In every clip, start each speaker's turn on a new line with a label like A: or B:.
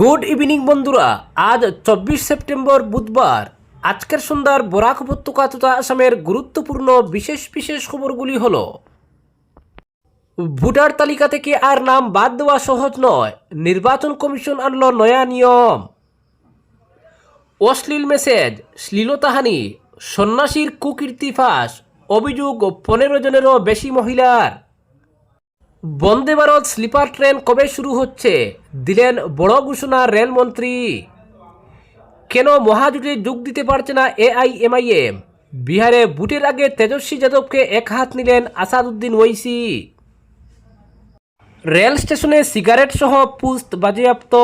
A: Good evening বন্ধুরা, আজ চব্বিশ সেপ্টেম্বর বুধবার। আজকের সন্ধ্যার বরাক উপত্যকা তথা আসামের গুরুত্বপূর্ণ বিশেষ বিশেষ খবরগুলি হল, ভোটার তালিকা থেকে আর নাম বাদ দেওয়া সহজ নয়, নির্বাচন কমিশন আনল নয়া নিয়ম। অশ্লীল মেসেজ, শ্লীলতাহানি, সন্ন্যাসীর কুকীর্তি ফাঁস অভিযোগ পনেরো জনেরও বেশি মহিলার। বন্দে ভারত স্লিপার ট্রেন কবে শুরু হচ্ছে? দিলেন বড় ঘোষণা রেলমন্ত্রী কেন মহাজোটে যোগ দিতে পারছে না এআইএমআইএম? বিহারে বুটের আগে তেজস্বী যাদবকে এক হাত নিলেন আসাদুদ্দিন ওইসি রেল স্টেশনে সিগারেট সহ পুস্ত বাজেয়াপ্ত।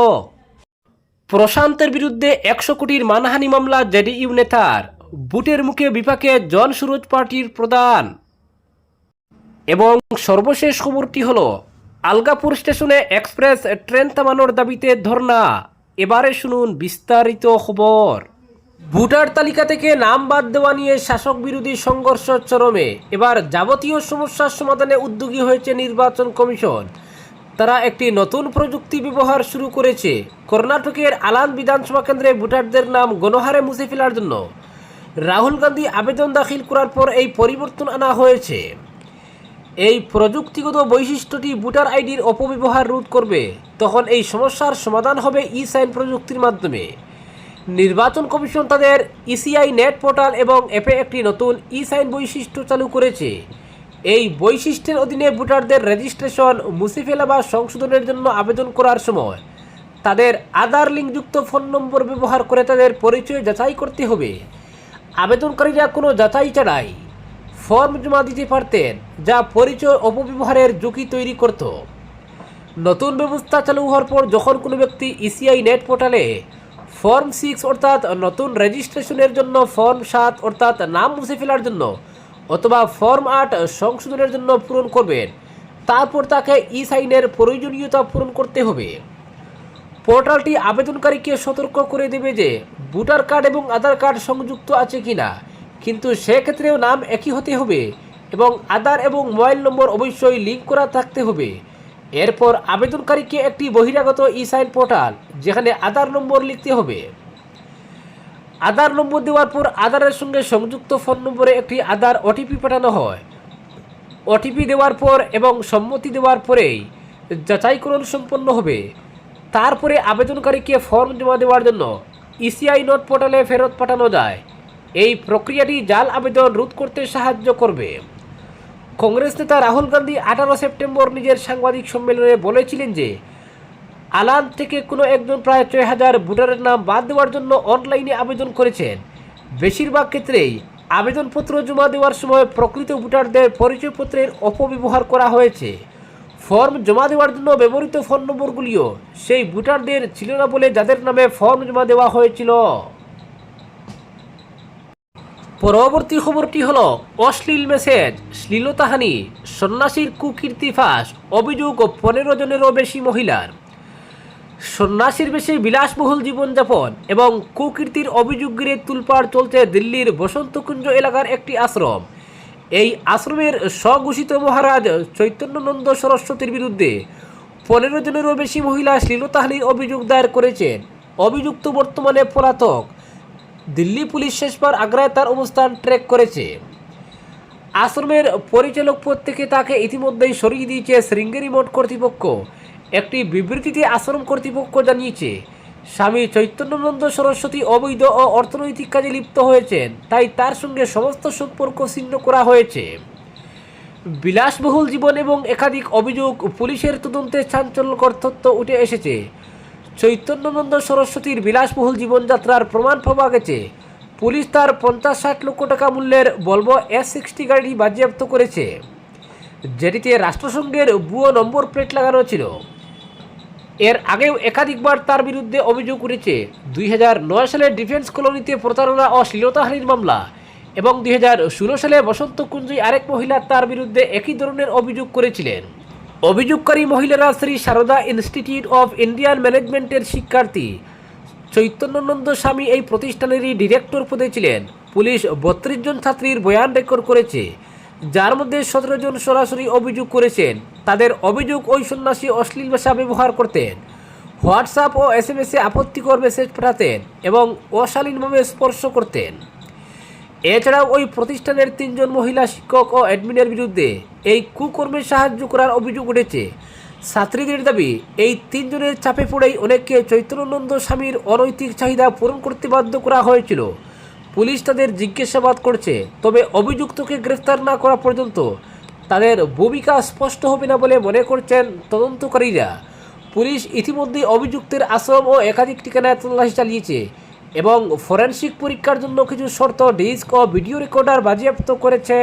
A: প্রশান্তের বিরুদ্ধে একশো কোটির মানহানি মামলা জেডিইউ নেতার। বুটের মুখে বিপাকে জন সুরজ পার্টির প্রধান। এবং সর্বশেষ খবরটি হলো, আলগাপুর স্টেশনে এক্সপ্রেস ট্রেন থামানোর দাবিতে ধর্না এবারে শুনুন বিস্তারিত খবর। ভোটার তালিকা থেকে নাম বাদ দেওয়া নিয়ে শাসক বিরোধী সংঘর্ষ চরমে। এবার যাবতীয় সমস্যার সমাধানে উদ্যোগী হয়েছে নির্বাচন কমিশন। তারা একটি নতুন প্রযুক্তি ব্যবহার শুরু করেছে। কর্ণাটকের আলান বিধানসভা কেন্দ্রে ভোটারদের নাম গণহারে মুছে ফেলার জন্য। রাহুল গান্ধী আবেদন দাখিল করার পর এই পরিবর্তন আনা হয়েছে। এই প্রযুক্তিগত বৈশিষ্ট্যটি ভোটার আইডির অপব্যবহার রোধ করবে, তখন এই সমস্যার সমাধান হবে ই সাইন প্রযুক্তির মাধ্যমে। নির্বাচন কমিশন তাদের ইসিআই নেট পোর্টাল এবং অ্যাপে একটি নতুন ই সাইন বৈশিষ্ট্য চালু করেছে। এই বৈশিষ্ট্যের অধীনে ভোটারদের রেজিস্ট্রেশন মুছে ফেলা বা সংশোধনের জন্য আবেদন করার সময় তাদের আধার লিঙ্কযুক্ত ফোন নম্বর ব্যবহার করে তাদের পরিচয় যাচাই করতে হবে। আবেদনকারীরা কোনো যাচাই ছাড়াই ফর্ম জমা দিতে পারতেন, যা পরিচয় অপব্যবহারের ঝুঁকি তৈরি করত। নতুন ব্যবস্থা চালু হওয়ার পর যখন কোনো ব্যক্তি ইসিআই নেট পোর্টালে ফর্ম সিক্স অর্থাৎ নতুন রেজিস্ট্রেশনের জন্য ফর্ম সাত অর্থাৎ নাম মুছে ফেলার জন্য অথবা ফর্ম আট সংশোধনের জন্য পূরণ করবেন, তারপর তাকে ই সাইনের প্রয়োজনীয়তা পূরণ করতে হবে। পোর্টালটি আবেদনকারীকে সতর্ক করে দেবে যে ভোটার কার্ড এবং আধার কার্ড সংযুক্ত আছে কিনা। কিন্তু সেক্ষেত্রেও নাম একই হতে হবে এবং আধার এবং মোবাইল নম্বর অবশ্যই লিঙ্ক করা থাকতে হবে। এরপর আবেদনকারীকে একটি বহিরাগত ই সাইন পোর্টাল, যেখানে আধার নম্বর লিখতে হবে। আধার নম্বর দেওয়ার পর আধারের সঙ্গে সংযুক্ত ফোন নম্বরে একটি আধার ওটিপি পাঠানো হয়। ওটিপি দেওয়ার পর এবং সম্মতি দেওয়ার পরেই যাচাইকরণ সম্পন্ন হবে। তারপরে আবেদনকারীকে ফর্ম জমা দেওয়ার জন্য ইসিআই নোট পোর্টালে ফেরত পাঠানো যায়। এই প্রক্রিয়াটি জাল আবেদন রোধ করতে সাহায্য করবে। কংগ্রেস নেতা রাহুল গান্ধী আঠারো সেপ্টেম্বর নিজের সাংবাদিক সম্মেলনে বলেছিলেন যে, আলান থেকে কোনো একজন প্রায় ছয় হাজার ভোটারের নাম বাদ দেওয়ার জন্য অনলাইনে আবেদন করেছেন। বেশিরভাগ ক্ষেত্রেই আবেদনপত্র জমা দেওয়ার সময় প্রকৃত ভোটারদের পরিচয়পত্রের অপব্যবহার করা হয়েছে। ফর্ম জমা দেওয়ার জন্য ব্যবহৃত ফোন নম্বরগুলিও সেই ভোটারদের ছিল না বলে যাদের নামে ফর্ম জমা দেওয়া হয়েছিল। পরবর্তী খবরটি হল অশ্লীল মেসেজ, শ্লীলতাহানি, সন্ন্যাসীর কুকীর্তি ফাঁস, অভিযোগ পনেরো জনেরও বেশি মহিলার। সন্ন্যাসীর বেশি বিলাসবহুল জীবনযাপন এবং কুকীর্তির অভিযোগ ঘিরে তুলপাড় চলছে দিল্লির বসন্তকুঞ্জ এলাকার একটি আশ্রম। এই আশ্রমের স্বঘোষিত মহারাজ চৈতন্যনন্দ সরস্বতীর বিরুদ্ধে পনেরো জনেরও বেশি মহিলা শ্লীলতাহানির অভিযোগ দায়ের করেছেন। অভিযুক্ত বর্তমানে পলাতক। দিল্লি পুলিশ শেষবার আগ্রায় তার অবস্থান ট্র্যাক করেছে। আশ্রমের পরিচালক পদ থেকে তাকে ইতিমধ্যেই সরিয়ে দিয়েছে শৃঙ্গেরি মঠ কর্তৃপক্ষ। একটি বিবৃতিতে আশ্রম কর্তৃপক্ষ জানিয়েছে, স্বামী চৈতন্যানন্দ সরস্বতী অবৈধ ও অর্থনৈতিক কাজে লিপ্ত হয়েছেন, তাই তার সঙ্গে সমস্ত সম্পর্ক ছিন্ন করা হয়েছে। বিলাসবহুল জীবন এবং একাধিক অভিযোগ পুলিশের তদন্তে চাঞ্চল্যকর তথ্য উঠে এসেছে। চৈতন্যানন্দ সরস্বতীর বিলাসবহুল জীবনযাত্রার প্রমাণ পাওয়া গেছে পুলিশ তার পঞ্চাশ ষাট লক্ষ টাকা মূল্যের বলব এস সিক্সটি গাড়ি বাজেয়াপ্ত করেছে। যেটিতে রাষ্ট্রসংঘের ভুয়ো নম্বর প্লেট লাগানো ছিল। এর আগেও একাধিকবার তার বিরুদ্ধে অভিযোগ উঠেছে। দুই হাজার নয় সালে ডিফেন্স কলোনিতে প্রতারণা ও শ্লীলতাহানির মামলা এবং দুই হাজার ষোলো সালে বসন্ত কুঞ্জই আরেক মহিলা তার বিরুদ্ধে একই ধরনের অভিযোগ করেছিলেন। অভিযোগকারী মহিলারা Shri Sarada Institute of Indian ম্যানেজমেন্টের শিক্ষার্থী। চৈতন্যানন্দ স্বামী এই প্রতিষ্ঠানেরই ডিরেক্টর পদে ছিলেন। পুলিশ বত্রিশ জন ছাত্রীর বয়ান রেকর্ড করেছে, যার মধ্যে সতেরো জন সরাসরি অভিযোগ করেছেন। তাদের অভিযোগ ওই সন্ন্যাসী অশ্লীল ভাষা ব্যবহার করতেন। হোয়াটসঅ্যাপ ও এস এম এসে আপত্তিকর মেসেজ পাঠাতেন এবং অশালীনভাবে স্পর্শ করতেন। এছাড়াও ওই প্রতিষ্ঠানের তিনজন মহিলা শিক্ষক ও অ্যাডমিনের বিরুদ্ধে এই কুকর্মে সাহায্য করার অভিযোগ উঠেছে। ছাত্রীদের দাবি, এই তিনজনের চাপে পড়েই অনেককে চৈতন্যানন্দ স্বামীর অনৈতিক চাহিদা পূরণ করতে বাধ্য করা হয়েছিল। পুলিশ তাদের জিজ্ঞাসাবাদ করছে, তবে অভিযুক্তকে গ্রেফতার না করা পর্যন্ত তাদের ভূমিকা স্পষ্ট হবে না বলে মনে করছেন তদন্তকারীরা। পুলিশ ইতিমধ্যে অভিযুক্তের আশ্রম ও একাধিক ঠিকানায় তল্লাশি চালিয়েছে। এবং ফরেনসিক পরীক্ষার জন্য কিছু শর্ত, ডিস্ক ও ভিডিও রেকর্ডার বাজেয়াপ্ত করেছে।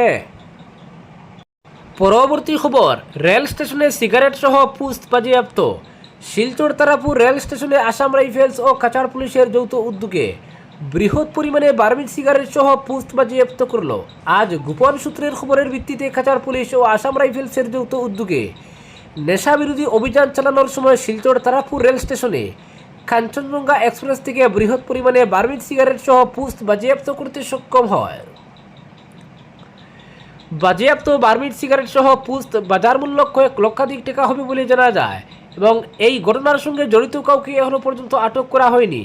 A: পরবর্তী খবর, রেল স্টেশনে সিগারেট সহ পুস্ত বাজেয়াপ্ত। শিলচর তারাপুর রেল স্টেশনে আসাম রাইফেলস ও কাছাড় পুলিশের যৌথ উদ্যোগে বৃহৎ পরিমাণে বার্মিজ সিগারেট সহ পুস্ত বাজেয়াপ্ত করল। আজ গোপন সূত্রের খবরের ভিত্তিতে কাছাড় পুলিশ ও আসাম রাইফেলসের যৌথ উদ্যোগে নেশা বিরোধী অভিযান চালানোর সময় শিলচর তারাপুর রেল স্টেশনে কাঞ্চনজঙ্ঘা এক্সপ্রেস থেকে বৃহৎ পরিমাণে বার্মিজ সিগারেট সহ পুস্ত বাজেয়াপ্ত করতে সক্ষম হয়। বাজেয়াপ্ত বার্মিট সিগারেট সহ পুস্ত বাজার মূল্য কয়েক লক্ষাধিক টাকা হবে বলে জানা যায় এবং এই ঘটনার সঙ্গে জড়িত কাউকে এখনও পর্যন্ত আটক করা হয়নি।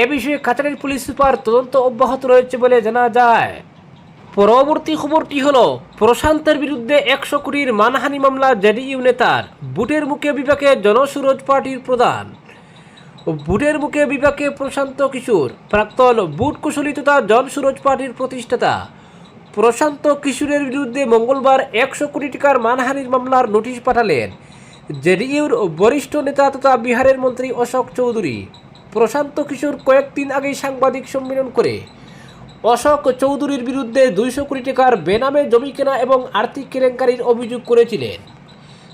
A: এ বিষয়ে কাছাড়ের পুলিশ সুপার তদন্ত অব্যাহত রয়েছে বলে জানা যায়। পরবর্তী খবরটি হল, প্রশান্তের বিরুদ্ধে একশো কোটির মানহানি মামলা জেডিইউ নেতার, বুটের মুখে বিপাকে জনসুরজ পার্টির প্রধান। বুটের মুখে বিপাকে প্রশান্ত কিশোর। প্রাক্তন বুট কুশলী তথা জন সুরজ পার্টির প্রতিষ্ঠাতা। প্রশান্ত কিশোরের বিরুদ্ধে মঙ্গলবার একশো কোটি টাকার মানহানির মামলার নোটিশ পাঠালেন জেডিইউর বরিষ্ঠ নেতা তথা বিহারের মন্ত্রী অশোক চৌধুরী। প্রশান্ত কিশোর কয়েকদিন আগেই সাংবাদিক সম্মেলন করে। অশোক চৌধুরীর বিরুদ্ধে দুইশো কোটি টাকার বেনামে জমি কেনা এবং আর্থিক কেলেঙ্কারির অভিযোগ করেছিলেন।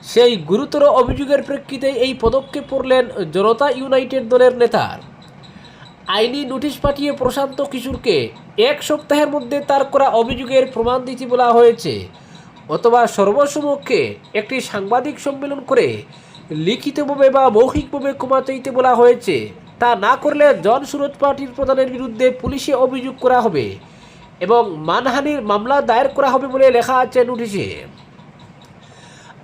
A: সেই গুরুতর অভিযোগের প্রেক্ষিতে এই পদক্ষেপ পড়লেন জনতা ইউনাইটেড দলের নেতার আইনি নোটিশ পাঠিয়ে প্রশান্ত কিশোরকে এক সপ্তাহের মধ্যে তার করা অভিযোগের প্রমাণ দিতে বলা হয়েছে, অথবা সর্বসমক্ষে একটি সাংবাদিক সম্মেলন করে লিখিতভাবে বা মৌখিকভাবে ক্ষমা চাইতে বলা হয়েছে। তা না করলে জন সুরজ পার্টির প্রধানের বিরুদ্ধে পুলিশে অভিযোগ করা হবে এবং মানহানির মামলা দায়ের করা হবে বলে লেখা আছে নোটিশে।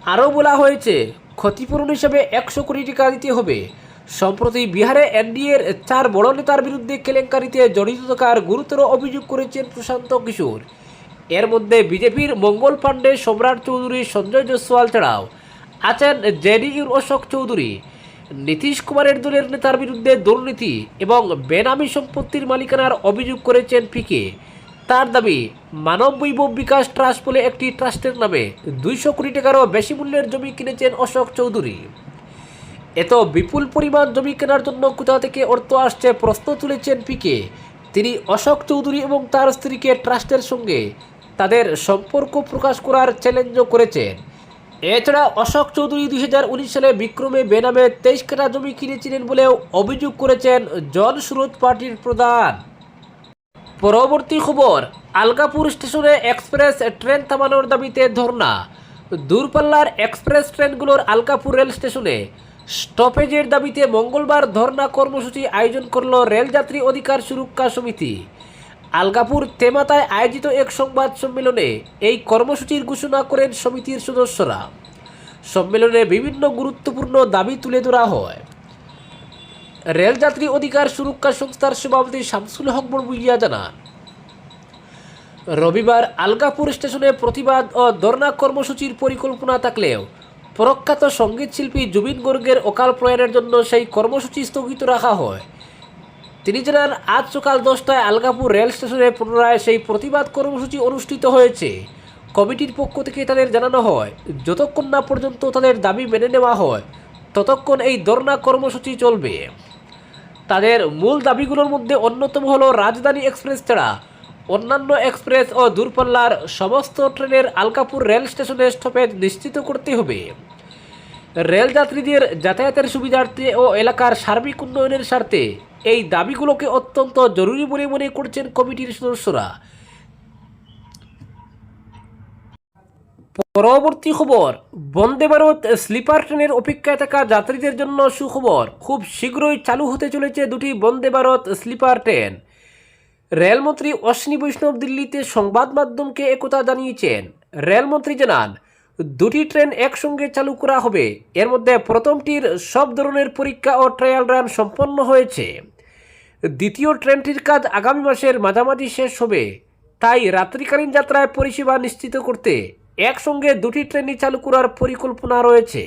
A: আরও বলা হয়েছে, ক্ষতিপূরণ হিসেবে একশো কোটি টাকা দিতে হবে। সম্প্রতি বিহারে এনডিএর চার বড় নেতার বিরুদ্ধে কেলেঙ্কারিতে জড়িত থাকার গুরুতর অভিযোগ করেছেন প্রশান্ত কিশোর। এর মধ্যে বিজেপির মঙ্গল পাণ্ডে সম্রাট চৌধুরী সঞ্জয় জয়সওয়াল ছাড়াও আছেন জেডিইউর অশোক চৌধুরী। নীতিশ কুমারের দলের নেতার বিরুদ্ধে দুর্নীতি এবং বেনামি সম্পত্তির মালিকানার অভিযোগ করেছেন পিকে তার দাবি মানব বৈভব বিকাশ ট্রাস্ট বলে একটি ট্রাস্টের নামে দুইশো কোটি টাকারও বেশি মূল্যের জমি কিনেছেন অশোক চৌধুরী। এত বিপুল পরিমাণ জমি কেনার জন্য কোথা থেকে অর্থ আসছে প্রশ্ন তুলেছেন পিকে। তিনি অশোক চৌধুরী এবং তার স্ত্রীকে ট্রাস্টের সঙ্গে তাদের সম্পর্ক প্রকাশ করার চ্যালেঞ্জও করেছেন। এছাড়া অশোক চৌধুরী দুই হাজার উনিশ সালে বিক্রমে বেনামে তেইশ কাটা জমি কিনেছিলেন বলেও অভিযোগ করেছেন জন পার্টির প্রধান। পরবর্তী খবর আলগাপুর স্টেশনে এক্সপ্রেস ট্রেন থামানোর দাবিতে ধর্না দূরপাল্লার এক্সপ্রেস ট্রেনগুলোর আলকাপুর রেল স্টেশনে স্টপেজের দাবিতে মঙ্গলবার ধর্না কর্মসূচি আয়োজন করল রেলযাত্রী অধিকার সুরক্ষা সমিতি। আলগাপুর তেমাতায় আয়োজিত এক সংবাদ সম্মেলনে এই কর্মসূচির ঘোষণা করেন সমিতির সদস্যরা। সম্মেলনে বিভিন্ন গুরুত্বপূর্ণ দাবি তুলে ধরা হয়। রেলযাত্রী অধিকার সুরক্ষা সংস্থার সভাপতি শামসুল হক বড়বুইয়া জানান, রবিবার আলগাপুর স্টেশনে প্রতিবাদ ও ধর্ণা কর্মসূচির পরিকল্পনা থাকলেও প্রখ্যাত সংগীত শিল্পী জুবিন গর্গের অকাল প্রয়াণের জন্য সেই কর্মসূচি স্থগিত রাখা হয়। তিনি জানান, আজ সকাল দশটায় আলগাপুর রেল স্টেশনে পুনরায় সেই প্রতিবাদ কর্মসূচি অনুষ্ঠিত হয়েছে। কমিটির পক্ষ থেকে তাদের জানানো হয়, যতক্ষণ না পর্যন্ত তাদের দাবি মেনে নেওয়া হয়, ততক্ষণ এই ধর্ণা কর্মসূচি চলবে। তাদের মূল দাবিগুলোর মধ্যে অন্যতম হলো রাজধানী এক্সপ্রেস ছাড়া। অন্যান্য এক্সপ্রেস ও দূরপাল্লার সমস্ত ট্রেনের আলকাপুর রেল স্টেশনে স্টপেজ নিশ্চিত করতে হবে। রেল যাত্রীদের যাতায়াতের সুবিধার্থে ও এলাকার সার্বিক উন্নয়নের স্বার্থে এই দাবিগুলোকে অত্যন্ত জরুরি বলে মনে করছেন কমিটির সদস্যরা। পরবর্তী খবর, বন্দে ভারত স্লিপার ট্রেনের অপেক্ষায় থাকা যাত্রীদের জন্য সুখবর, খুব শীঘ্রই চালু হতে চলেছে দুটি বন্দে ভারত স্লিপার ট্রেন। রেলমন্ত্রী অশ্বিনী বৈষ্ণব দিল্লিতে সংবাদ মাধ্যমকে একথা জানিয়েছেন। রেলমন্ত্রী জানান, দুটি ট্রেন একসঙ্গে চালু করা হবে। এর মধ্যে প্রথমটির সব ধরনের পরীক্ষা ও ট্রায়াল রান সম্পন্ন হয়েছে। দ্বিতীয় ট্রেনটির কাজ আগামী মাসের মাঝামাঝি শেষ হবে। তাই রাত্রিকালীন যাত্রায় পরিষেবা নিশ্চিত করতে একসঙ্গে দুটি ট্রেনই চালু করার পরিকল্পনা রয়েছে।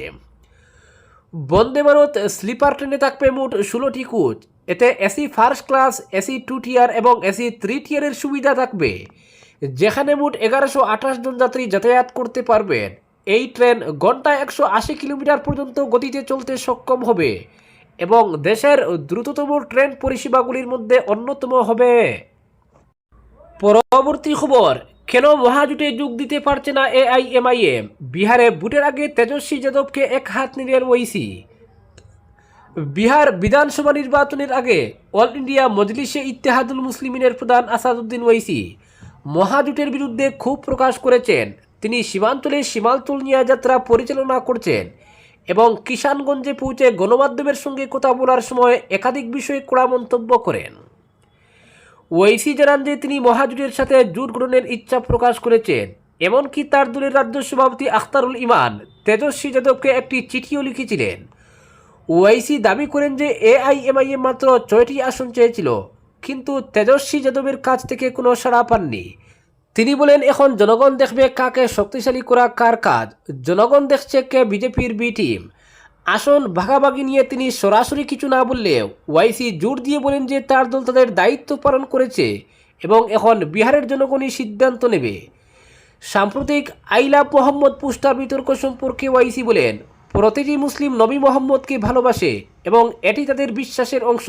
A: বন্দে ভারত স্লিপার ট্রেনে থাকবে মোট ষোলোটি কোচ। এতে AC first class, AC two tier এবং এসি থ্রি টিয়ারের সুবিধা থাকবে, যেখানে মোট এগারোশো আঠাশ জন যাত্রী যাতায়াত করতে পারবেন। এই ট্রেন ঘন্টায় একশো আশি কিলোমিটার পর্যন্ত গতিতে চলতে সক্ষম হবে এবং দেশের দ্রুততম ট্রেন পরিষেবাগুলির মধ্যে অন্যতম হবে। পরবর্তী খবর কেন মহাজোটে যোগ দিতে পারছে না এআইএমআইএম বিহারে ভোটের আগে তেজস্বী যাদবকে এক হাত নিলেন ওইসি বিহার বিধানসভা নির্বাচনের আগে অল ইন্ডিয়া মজলিসে ইত্তেহাদুল মুসলিমিনের প্রধান আসাদুদ্দিন ওইসি মহাজোটের বিরুদ্ধে ক্ষোভ প্রকাশ করেছেন। তিনি সীমাঞ্চলে সীমান্তল নিয়ে যাত্রা পরিচালনা করছেন এবং কিষানগঞ্জে পৌঁছে গণমাধ্যমের সঙ্গে কথা বলার সময় একাধিক বিষয়ে কড়া মন্তব্য করেন। ওইসি জানান যে তিনি মহাজোটের সাথে জোট গঠনের ইচ্ছা প্রকাশ করেছেন। এমনকি তার দলের রাজ্য সভাপতি আখতারুল ইমান, তেজস্বী যাদবকে একটি চিঠিও লিখেছিলেন। ওআইসি দাবি করেন যে এআইএমআইএম মাত্র ছয়টি আসন চেয়েছিল, কিন্তু তেজস্বী যাদবের কাছ থেকে কোনো সাড়া পাননি। তিনি বলেন, এখন জনগণ দেখবে কাকে শক্তিশালী করা কার কাজ। জনগণ দেখছে কে বিজেপির বি টিম। আসন ভাগাভাগি নিয়ে তিনি সরাসরি কিছু না বললেও ওয়াইসি জোর দিয়ে বলেন যে তার দল তাদের দায়িত্ব পালন করেছে এবং এখন বিহারের জনগণই সিদ্ধান্ত নেবে। সাম্প্রতিক আইলা মোহাম্মদ পুস্টার বিতর্ক সম্পর্কে ওয়াইসি বলেন, প্রতিটি মুসলিম নবী মোহাম্মদকে ভালোবাসে এবং এটি তাদের বিশ্বাসের অংশ।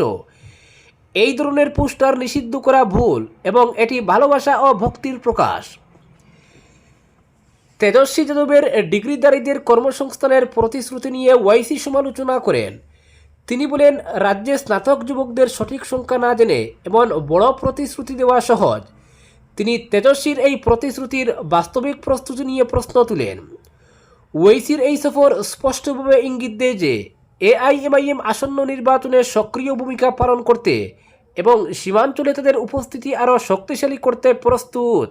A: এই ধরনের পোস্টার নিষিদ্ধ করা ভুল এবং এটি ভালোবাসা ও ভক্তির প্রকাশ। তেজস্বী যাদবের ডিগ্রিধারীদের কর্মসংস্থানের প্রতিশ্রুতি নিয়ে ওয়াইসি সমালোচনা করেন। তিনি বলেন, রাজ্যে স্নাতক যুবকদের সঠিক সংখ্যা না জেনে এমন বড় প্রতিশ্রুতি দেওয়া সহজ। তিনি তেজস্বীর এই প্রতিশ্রুতির বাস্তবিক প্রস্তুতি নিয়ে প্রশ্ন তুলেন। ওয়েসির এই সফর স্পষ্টভাবে ইঙ্গিত দেয় যে, এআইএমআইএম আসন্ন নির্বাচনে সক্রিয় ভূমিকা পালন করতে এবং সীমাঞ্চলে তাদের উপস্থিতি আরও শক্তিশালী করতে প্রস্তুত।